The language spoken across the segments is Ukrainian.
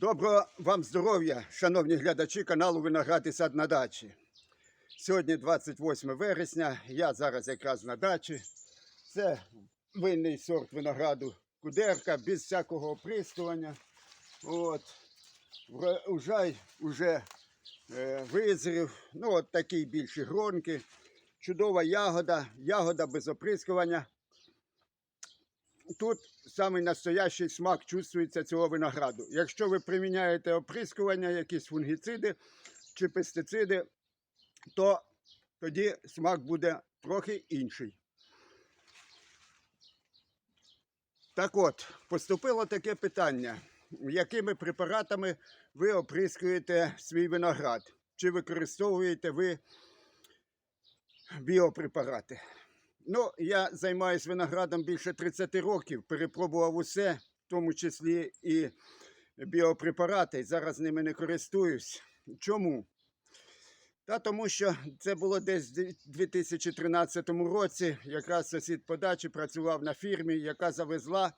Доброго вам здоров'я, шановні глядачі каналу Виноград і сад на дачі. Сьогодні 28 вересня, я зараз якраз на дачі. Це винний сорт винограду кудерка, без всякого оприскування. От. Урожай вже е, визрів. Ну, от такі більші гронки. Чудова ягода, ягода без оприскування. Тут самий настоящий смак чувствується цього винограду. Якщо ви приміняєте оприскування, якісь фунгіциди чи пестициди, то тоді смак буде трохи інший. Так от, поступило таке питання, якими препаратами ви оприскуєте свій виноград? Чи використовуєте ви біопрепарати? Ну, я займаюся виноградом більше 30 років, перепробував усе, в тому числі і біопрепарати. Зараз ними не користуюсь. Чому? Та тому що це було десь у 2013 році. Якраз сусід по дачі працював на фірмі, яка завезла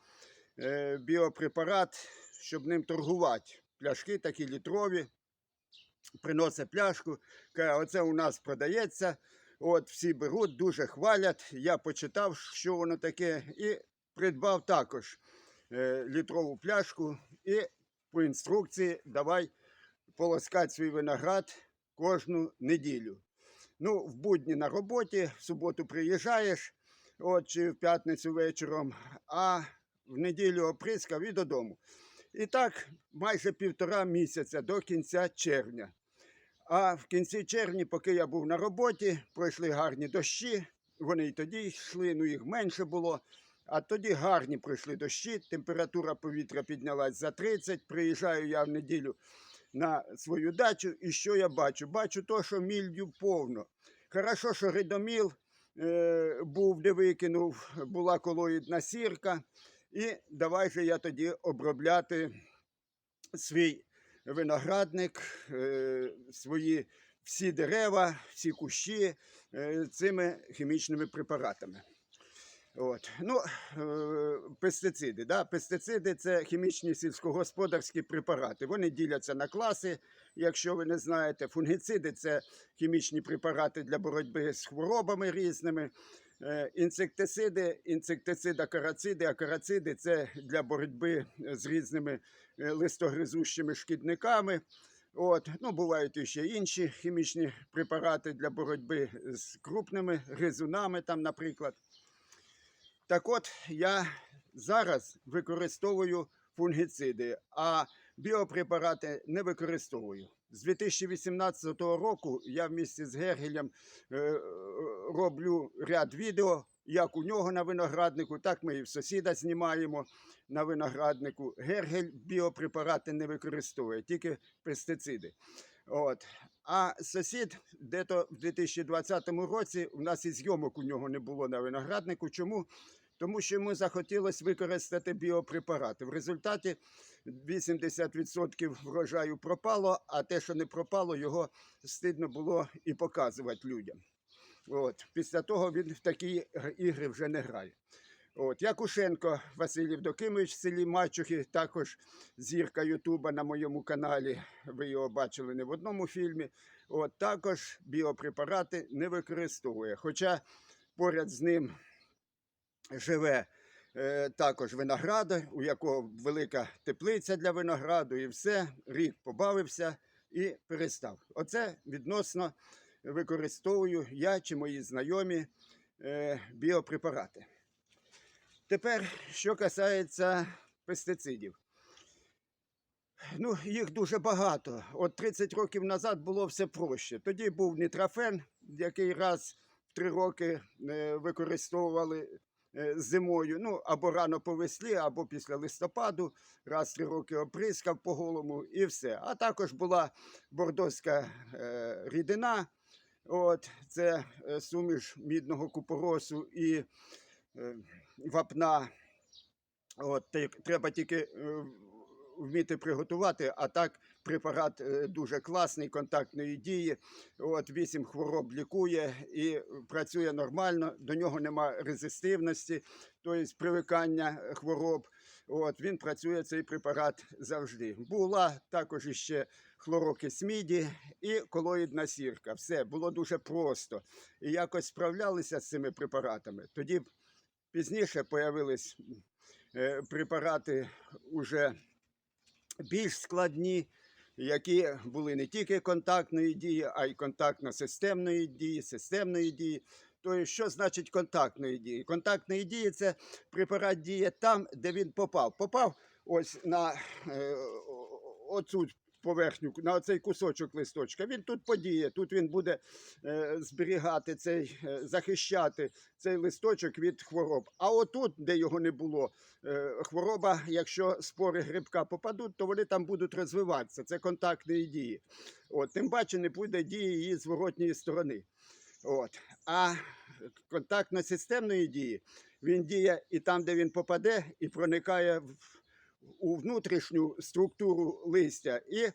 е, біопрепарат, щоб ним торгувати. Пляшки такі літрові. Приносить пляшку, каже, оце у нас продається. От всі беруть, дуже хвалять. Я почитав, що воно таке, і придбав також е, літрову пляшку. І по інструкції давай полоскати свій виноград кожну неділю. Ну, в будні на роботі, в суботу приїжджаєш, от чи в п'ятницю вечором, а в неділю оприскав і додому. І так майже півтора місяця до кінця червня. А в кінці червня, поки я був на роботі, пройшли гарні дощі. Вони й тоді йшли, ну їх менше було. А тоді гарні пройшли дощі, температура повітря піднялась за 30. Приїжджаю я в неділю на свою дачу. І що я бачу? Бачу то, що мільдю повно. Хорошо, що ридоміл е, був, де викинув, була колоїдна сірка. І давай же я тоді обробляти свій виноградник, е, свої всі дерева, всі кущі е, цими хімічними препаратами. От. Ну, е, пестициди. Да? Пестициди це хімічні сільськогосподарські препарати. Вони діляться на класи, якщо ви не знаєте. Фунгіциди це хімічні препарати для боротьби з хворобами різними. Е, Інсектициди, інсектициди, акарациди, акарациди це для боротьби з різними е, листогризущими шкідниками. От, ну, бувають ще інші хімічні препарати для боротьби з крупними гризунами, там, наприклад. Так от я зараз використовую фунгіциди, а біопрепарати не використовую. З 2018 року я в місті з Гергелем е, роблю ряд відео, як у нього на винограднику, так ми і в сусіда знімаємо на винограднику. Гергель біопрепарати не використовує, тільки пестициди. От. А сусід, де-то в 2020 році, у нас і зйомок у нього не було на винограднику. Чому? Тому що йому захотілося використати біопрепарати. В результаті 80% врожаю пропало, а те, що не пропало, його стидно було і показувати людям. От. Після того він в такі ігри вже не грає. От. Якушенко Василь Євдокимович селі Мачухи, також зірка Ютуба на моєму каналі. Ви його бачили не в одному фільмі. От, також біопрепарати не використовує. Хоча поряд з ним живе також виноградар, у якого велика теплиця для винограду, і все. Рік побавився і перестав. Оце відносно використовую я чи мої знайомі е, біопрепарати. Тепер, що касається пестицидів. Ну, їх дуже багато. От 30 років назад було все проще. Тоді був нітрофен, який раз в три роки е, використовували е, зимою. Ну, або рано по веслі, або після листопаду, раз три роки оприскав по голому і все. А також була бордоська е, рідина. От, це е, суміш мідного купоросу і е, вапна. От, треба тільки е, вміти приготувати, а так препарат е, дуже класний, контактної дії. От, вісім хвороб лікує і працює нормально, до нього нема резистивності, тобто привикання хвороб. От, він працює цей препарат завжди. Була також іще хлорокис міді і колоїдна сірка. Все було дуже просто. І якось справлялися з цими препаратами. Тоді пізніше появились е, препарати уже більш складні, які були не тільки контактної дії, а й контактно-системної дії, системної дії. Тобто, що значить контактної дії? Контактної дії це препарат діє там, де він попав. Попав ось на е, оцю поверхню, на оцей кусочок листочка. Він тут подіє, тут він буде е, зберігати цей, е, захищати цей листочок від хвороб. А отут, де його не було, е, хвороба, якщо спори грибка попадуть, то вони там будуть розвиватися. Це контактні дії. От, тим паче не буде дії її зворотньої сторони. От. А контактно-системної дії він діє і там, де він попаде, і проникає в, у внутрішню структуру листя. І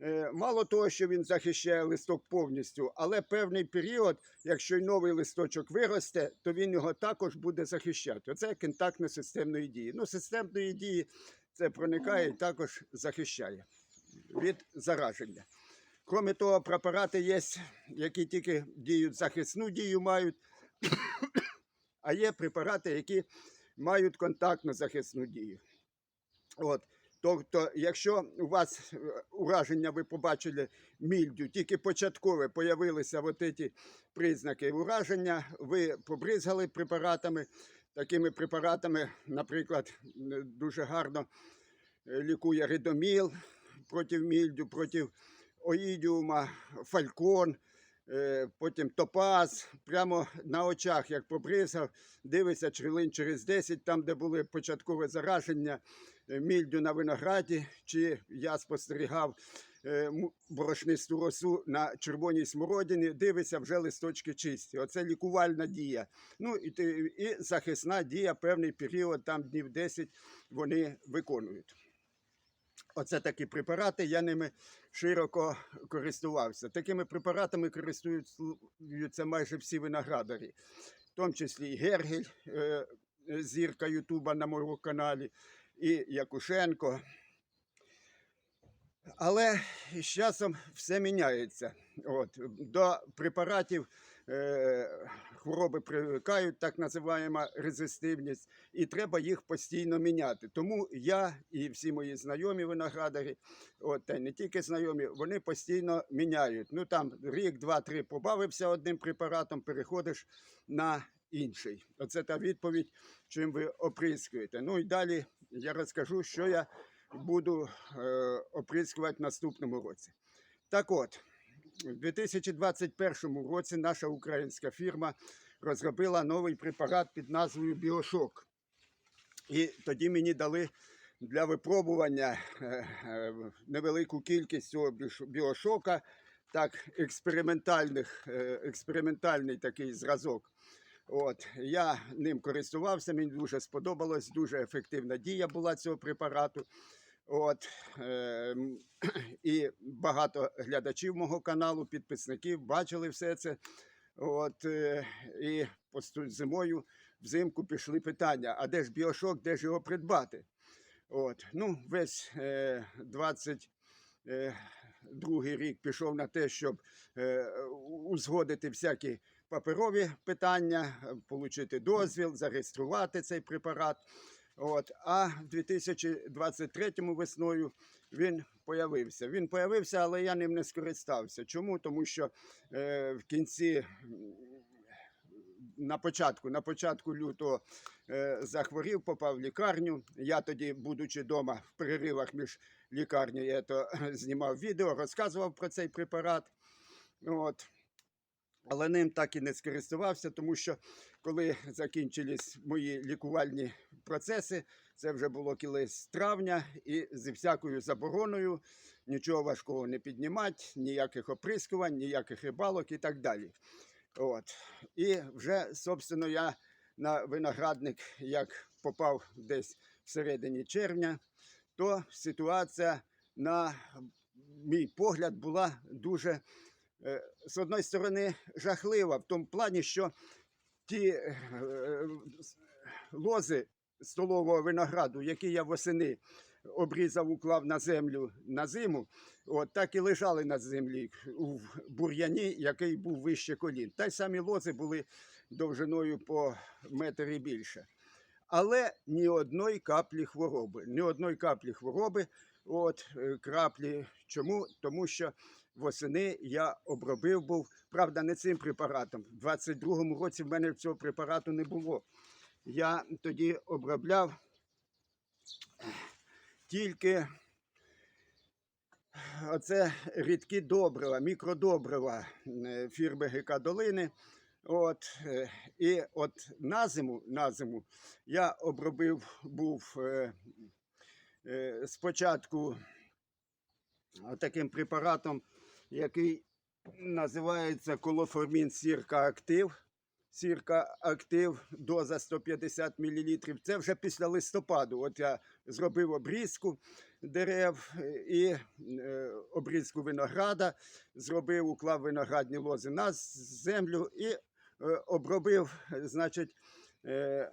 е, мало того, що він захищає листок повністю, але певний період, якщо й новий листочок виросте, то він його також буде захищати. Оце контактно-системної дії. Ну, системної дії це проникає і також захищає від зараження. Кроме того, препарати є, які тільки діють захисну дію мають, а є препарати, які мають контактну захисну дію. От. Тобто, якщо у вас е, ураження, ви побачили мільдю, тільки початкове появилися от ці признаки ураження, ви побризгали препаратами, такими препаратами, наприклад, дуже гарно е, лікує ридоміл проти мільдю, проти оїдіума, фалькон, е, потім топаз. Прямо на очах, як побризав, дивиться хвилин через 10, там, де були початкове зараження, мільдю на винограді, чи я спостерігав е, борошнисту росу на червоній смородині, дивиться, вже листочки чисті. Оце лікувальна дія. Ну і, і захисна дія певний період, там днів 10 вони виконують. Оце такі препарати, я ними широко користувався. Такими препаратами користуються майже всі виноградарі, в тому числі і Гергель, е, зірка Ютуба на моєму каналі, і Якушенко. Але з часом все міняється. От, до препаратів е, хвороби привикають, так називаємо резистивність, і треба їх постійно міняти. Тому я і всі мої знайомі виноградарі, от, та й не тільки знайомі, вони постійно міняють. Ну там рік, два, три побавився одним препаратом, переходиш на інший. Оце та відповідь, чим ви оприскуєте. Ну і далі я розкажу, що я буду е, оприскувати в наступному році. Так от, у 2021 році наша українська фірма розробила новий препарат під назвою Біошок. І тоді мені дали для випробування е, е, невелику кількість цього біошока, так, експериментальних, експериментальний такий зразок. От, я ним користувався, мені дуже сподобалось, дуже ефективна дія була цього препарату. От, е, і багато глядачів мого каналу, підписників бачили все це. От, е, і зимою, взимку пішли питання: а де ж біошок, де ж його придбати? От, ну, весь е, 22 рік пішов на те, щоб е, узгодити всякі паперові питання, отримати дозвіл, зареєструвати цей препарат. От, а в 2023 весною він появився. Він появився, але я ним не скористався. Чому? Тому що е, в кінці, на початку, на початку лютого е, захворів, попав в лікарню. Я тоді, будучи вдома в переривах між лікарнею, я то знімав відео, розказував про цей препарат. От. Але ним так і не скористувався, тому що коли закінчились мої лікувальні процеси, це вже було кінець травня, і зі всякою забороною нічого важкого не піднімати, ніяких оприскувань, ніяких рибалок і так далі. От. І вже, собственно, я на виноградник, як попав десь всередині червня, то ситуація, на мій погляд, була дуже з одної сторони жахлива в тому плані, що ті е, лози столового винограду, який я восени обрізав, уклав на землю на зиму, от так і лежали на землі у бур'яні, який був вище колін. Та й самі лози були довжиною по метр і більше. Але ні одної каплі хвороби. Ні одної каплі хвороби. От е, краплі. Чому? Тому що восени я обробив був, правда, не цим препаратом. У 22-му році в мене цього препарату не було. Я тоді обробляв тільки оце рідкі добрива, мікродобрива е, фірми ГК Долини. От, е, і от на зиму, на зиму я обробив був е, спочатку таким препаратом, який називається колоформін сірка актив. Сірка актив, доза 150 мл. Це вже після листопаду. От я зробив обрізку дерев і е, обрізку винограда, зробив, уклав виноградні лози на землю і е, обробив, значить, е,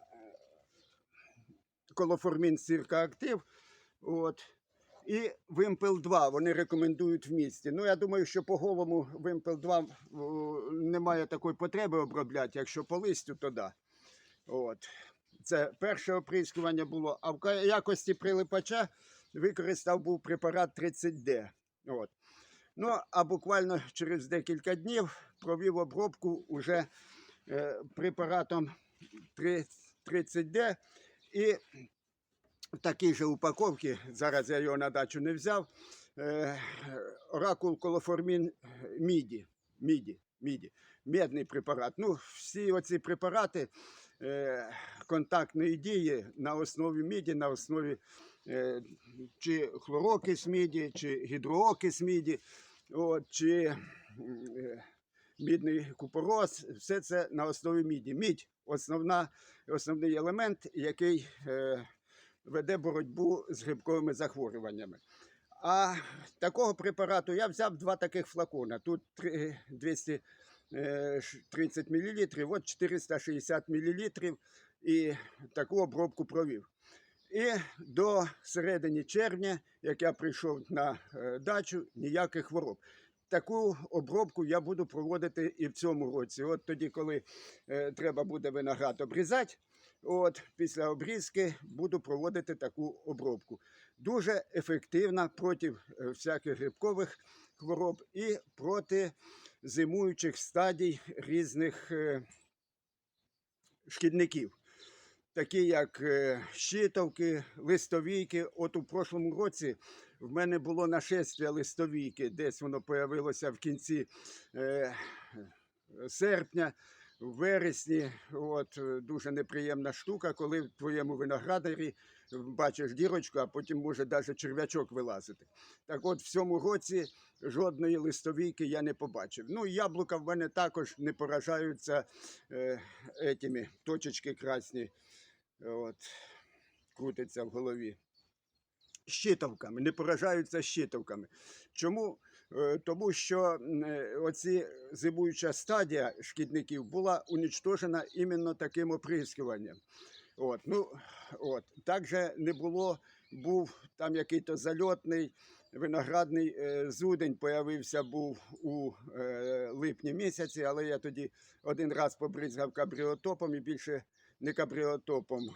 колоформін сірка актив. От. І Вимпел 2 вони рекомендують в місті. Ну, я думаю, що по голому Вимпел 2 немає такої потреби обробляти, якщо по листю, то да. От. Це перше оприскування було. А в якості прилипача використав був препарат 30D. От. Ну, а буквально через декілька днів провів обробку уже е, препаратом 30D. І в такій же упаковці, зараз я його на дачу не взяв, е, оракул колоформін міді. Міді, міді, медний препарат. Ну, всі оці препарати е, контактної дії на основі міді, на основі е, чи хлорокис міді, чи гідроокис міді, от, чи мідний купороз, все це на основі міді. Мідь основна, основний елемент, який веде боротьбу з грибковими захворюваннями. А такого препарату я взяв два таких флакона. Тут 230 мл, от 460 мл, і таку обробку провів. І до середини червня, як я прийшов на е, дачу, ніяких хвороб. Таку обробку я буду проводити і в цьому році. От тоді, коли е, треба буде виноград обрізати, от після обрізки буду проводити таку обробку. Дуже ефективна проти е, всяких грибкових хвороб і проти зимуючих стадій різних е, шкідників такі як е, щитовки, листовійки. От у прошлому році в мене було нашестя листовійки, десь воно появилося в кінці серпня, в вересні. От, е, дуже неприємна штука, коли в твоєму виноградарі бачиш дірочку, а потім може навіть черв'ячок вилазити. Так от в цьому році жодної листовійки я не побачив. Ну, яблука в мене також не поражаються е, етими точечки красні от, крутиться в голові. Щитовками, не поражаються щитовками. Чому? Е, Тому що е, оці зимуюча стадія шкідників була унічтожена іменно таким оприскуванням. От, ну, от. Також не було, був там який-то зальотний виноградний е, зудень появився був у е, липні місяці, але я тоді один раз побризгав кабріотопом і більше не кабріотопом,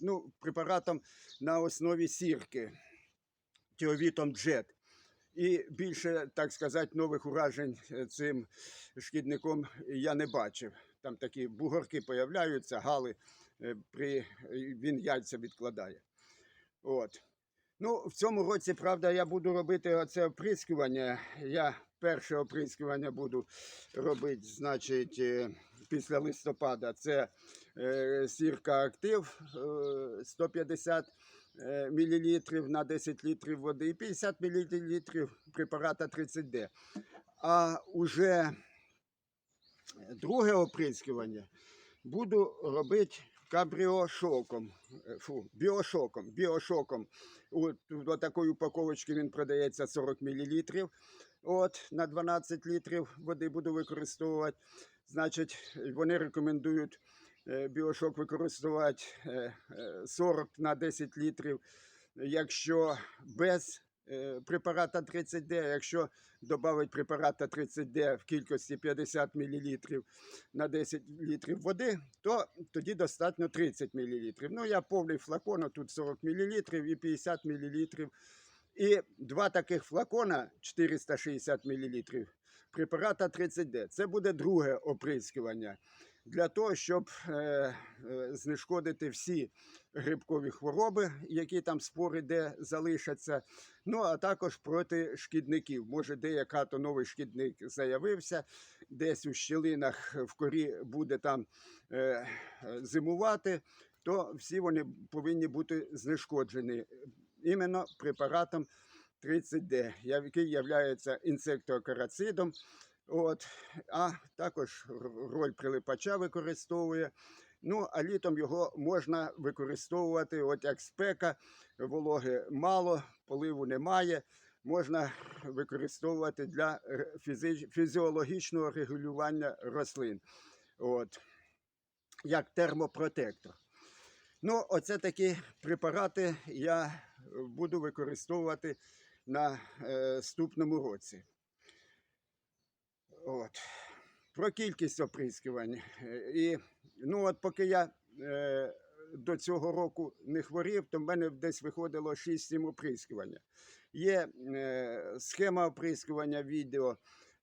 ну, препаратом на основі сірки, тіовітом джет. І більше, так сказати, нових уражень е, цим шкідником я не бачив. Там такі бугорки появляються, гали, е, при, він яйця відкладає. От. Ну, в цьому році, правда, я буду робити оце оприскування. Я перше оприскування буду робити, значить, е, після листопада. Це е, сірка актив е, 150 мл на 10 літрів води і 50 мл препарата 30D. А уже друге оприскування буду робити кабріошоком, е, фу, біошоком, біошоком. От, до такої упаковочки він продається 40 мл. От, на 12 літрів води буду використовувати. Значить, вони рекомендують е, біошок використовувати е, е, 40 на 10 літрів. Якщо без е, препарата 30D, якщо додати препарата 30D в кількості 50 мл на 10 літрів води, то тоді достатньо 30 мл. Ну, я повний флакон, тут 40 мл і 50 мл. І два таких флакона 460 мл препарата 30D. Це буде друге оприскування для того, щоб е, е, знешкодити всі грибкові хвороби, які там спори де залишаться. Ну а також проти шкідників. Може, деяка то новий шкідник заявився, десь у щілинах в корі буде там е, зимувати, то всі вони повинні бути знешкоджені іменно препаратом 30D, я- який є інсектоокарацидом. От, а також роль прилипача використовує. Ну, а літом його можна використовувати, от як спека, вологи мало, поливу немає. Можна використовувати для ре- фізи- фізіологічного регулювання рослин. От, як термопротектор. Ну, оце такі препарати я е, буду використовувати на е, наступному році. От. Про кількість оприскувань. Е, І, ну, от поки я е, до цього року не хворів, то в мене десь виходило 6-7 оприскування. Є е, схема оприскування відео,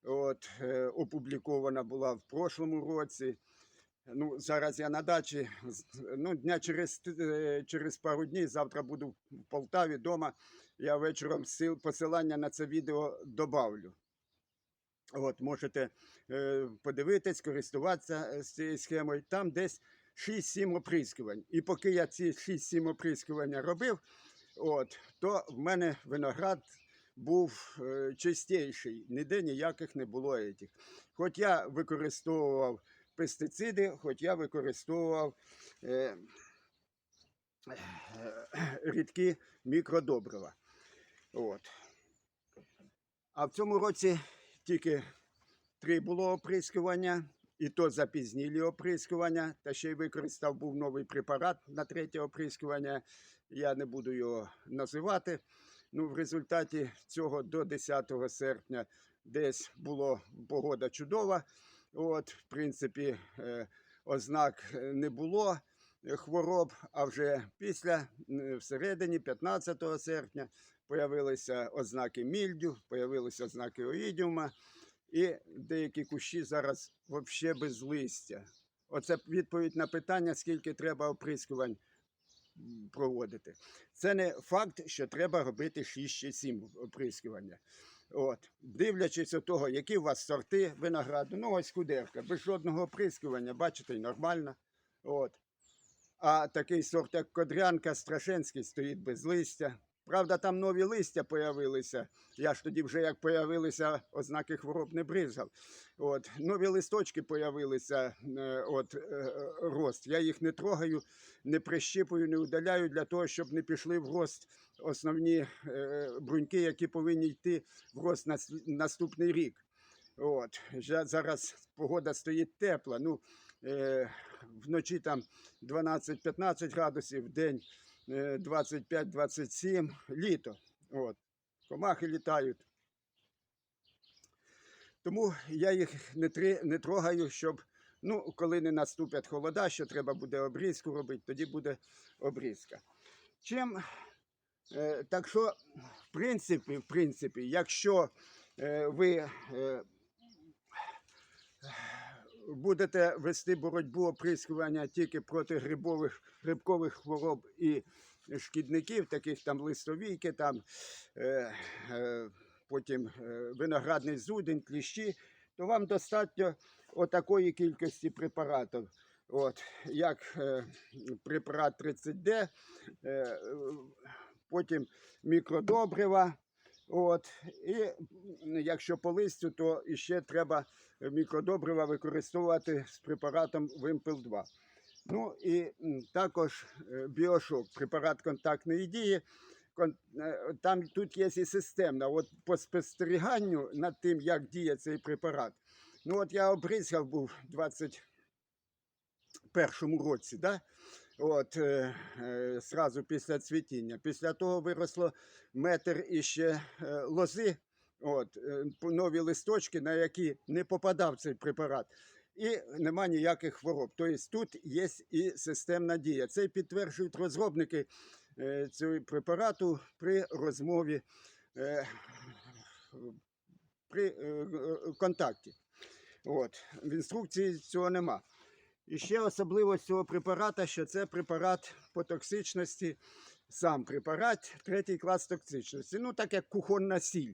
от, е, опублікована була в прошлому році. Ну, зараз я на дачі. Ну, дня через, е, через пару днів, завтра буду в Полтаві вдома. Я вечором сил посилання на це відео добавлю. От, можете е, подивитись, користуватися е, з цією схемою. Там десь 6-7 оприскувань. І поки я ці 6-7 оприскування робив, от, то в мене виноград був е, чистіший, ніде ніяких не було етих. Хоч я використовував пестициди, хоч я використовував е, е, рідкі мікродобрива. От. А в цьому році тільки три було оприскування, і то запізнілі оприскування, та ще й використав був новий препарат на третє оприскування. Я не буду його називати. Ну, в результаті цього до 10 серпня десь була погода чудова. От, в принципі, е, ознак не було хвороб, а вже після, всередині 15 серпня, появилися ознаки мільдю, появилися ознаки оїдіума, і деякі кущі зараз взагалі без листя. Оце відповідь на питання, скільки треба оприскувань проводити. Це не факт, що треба робити 6 чи 7 оприскування. От. Дивлячись від того, які у вас сорти винограду, ну ось кудерка, без жодного оприскування, бачите, нормально. От. А такий сорт, як Кодрянка, Страшенський, стоїть без листя. Правда, там нові листя появилися. Я ж тоді вже як появилися ознаки хвороб не бризгав. От. Нові листочки появилися, е, от, е, рост. Я їх не трогаю, не прищипую, не удаляю для того, щоб не пішли в рост основні е, бруньки, які повинні йти в рост на наступний рік. От. Зараз погода стоїть тепла. Ну, вночі там 12-15 градусів, в день 25-27, літо. От. Комахи літають. Тому я їх не, три, не трогаю, щоб, ну, коли не наступять холода, що треба буде обрізку робити, тоді буде обрізка. Чим, е, так що, в принципі, в принципі, якщо е, ви е, будете вести боротьбу оприскування тільки проти грибових, грибкових хвороб і шкідників, таких там листовійки, там, е, е, потім е, виноградний зудень, кліщі, то вам достатньо отакої кількості препаратів. От, як е, препарат 30D, е, потім мікродобрива. От, і якщо по листю, то ще треба мікродобрива використовувати з препаратом Вимпел 2. Ну і також е, біошок, препарат контактної дії. Е, Там тут є і системна. От по спостеріганню над тим, як діє цей препарат. Ну от я обрізав був першому році, да? От, е, е, сразу після цвітіння. Після того виросло метр іще е, лози, от, е, нові листочки, на які не попадав цей препарат. І нема ніяких хвороб. Тобто тут є і системна дія. Це підтверджують розробники е, цього препарату при розмові е, при контакті. От. В інструкції цього нема. І ще особливість цього препарата, що це препарат по токсичності, сам препарат, третій клас токсичності. Ну, так як кухонна сіль.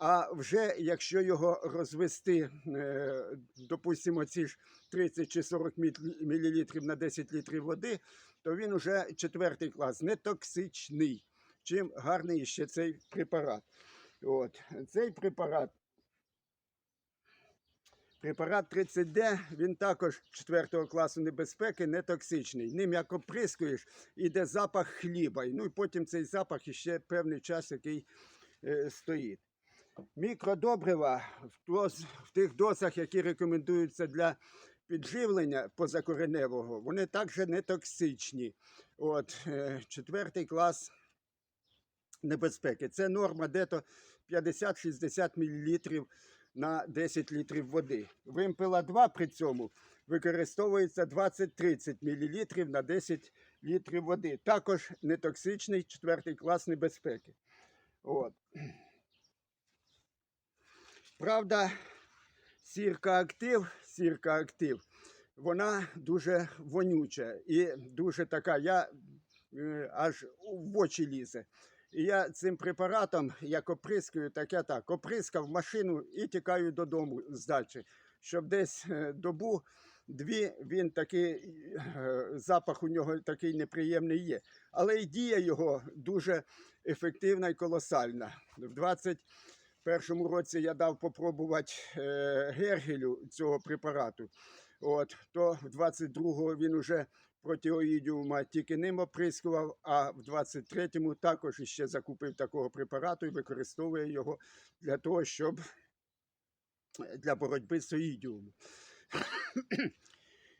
А вже якщо його розвести, е, допустимо, ці ж 30 чи 40 мл на 10 літрів води, то він вже четвертий клас, не токсичний. Чим гарний ще цей препарат. От. Цей препарат Препарат 30D, він також 4 класу небезпеки, не токсичний. Ним як оприскуєш, іде запах хліба. Ну і потім цей запах іще певний час, який е, стоїть. Мікродобрива в, тих дозах, які рекомендуються для підживлення позакореневого, вони також не токсичні. От, е, четвертий клас небезпеки. Це норма дето 50-60 мл на 10 літрів води. Вимпела 2 при цьому використовується 20-30 мл на 10 літрів води. Також нетоксичний четвертий клас небезпеки. От. Правда, сірка актив, сірка актив, вона дуже вонюча і дуже така. Я е, аж в очі лізе. І я цим препаратом, як оприскую, так я так, оприскав машину і тікаю додому з дачі, щоб десь е, добу, дві він такий, е, запах у нього такий неприємний є. Але і дія його дуже ефективна і колосальна. В 21 році я дав попробувати е, Гергелю цього препарату. От, то в 22-го він уже протиоїдіума тільки ним оприскував, а в 23-му також іще закупив такого препарату і використовує його для того, щоб для боротьби з оїдіумом.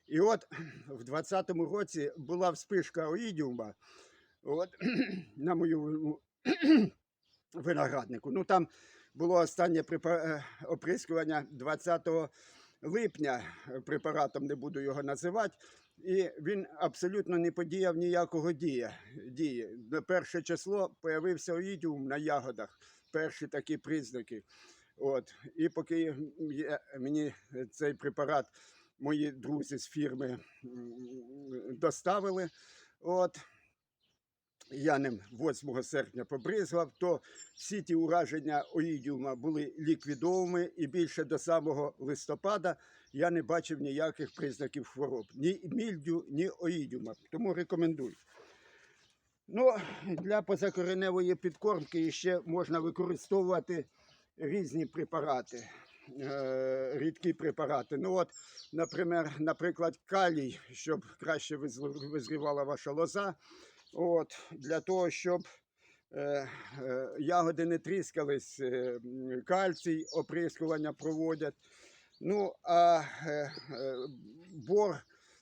І от в 20-му році була вспишка оїдіума от, на моєму винограднику. Ну там було останнє е, оприскування 20 липня препаратом, не буду його називати. І він абсолютно не подіяв ніякого дія, дії. Перше число появився оїдіум на ягодах, перші такі признаки. От. І поки я- мені цей препарат мої друзі з фірми доставили, от, я ним 8 серпня побризгав, то всі ті ураження оїдіума були ліквідовані і більше до самого листопада я не бачив ніяких признаків хвороб. Ні мільдю, ні оїдіума. Тому рекомендую. Ну, для позакореневої підкормки ще можна використовувати різні препарати, е, рідкі препарати. Ну от, наприклад, наприклад, калій, щоб краще визрівала ваша лоза. От, для того, щоб е, е, ягоди не тріскались, е, кальцій, оприскування проводять. Ну, а е, е, бор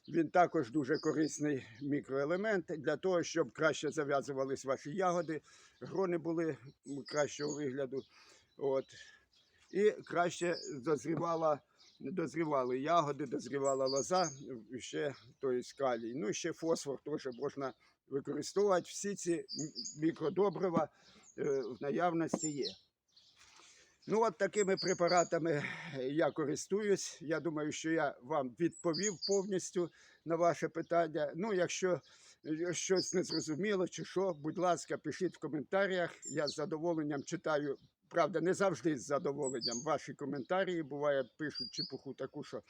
він також дуже корисний мікроелемент для того, щоб краще зав'язувались ваші ягоди, грони були кращого вигляду. От. І краще дозрівала, дозрівали ягоди, дозрівала лоза, ще тобто калій. Ну, ще фосфор теж можна використовувати. Всі ці мікродобрива е, в наявності є. Ну, от такими препаратами я користуюсь. Я думаю, що я вам відповів повністю на ваше питання. Ну, якщо е, щось не зрозуміло чи що, будь ласка, пишіть в коментарях. Я з задоволенням читаю. Правда, не завжди з задоволенням ваші коментарі. Буває, пишуть чепуху таку, що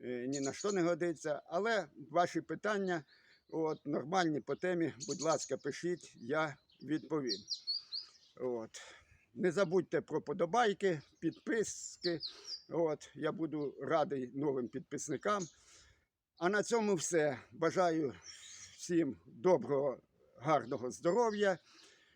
е, ні на що не годиться. Але ваші питання от, нормальні по темі, будь ласка, пишіть, я відповім. От. Не забудьте про подобайки, підписки. От, я буду радий новим підписникам. А на цьому все. Бажаю всім доброго, гарного здоров'я,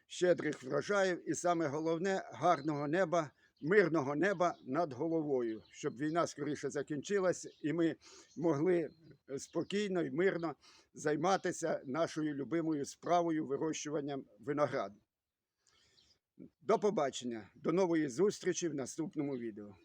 щедрих врожаїв і саме головне гарного неба мирного неба над головою, щоб війна скоріше закінчилась, і ми могли е, спокійно і мирно займатися нашою любимою справою вирощуванням винограду. До побачення, до нової зустрічі в наступному відео.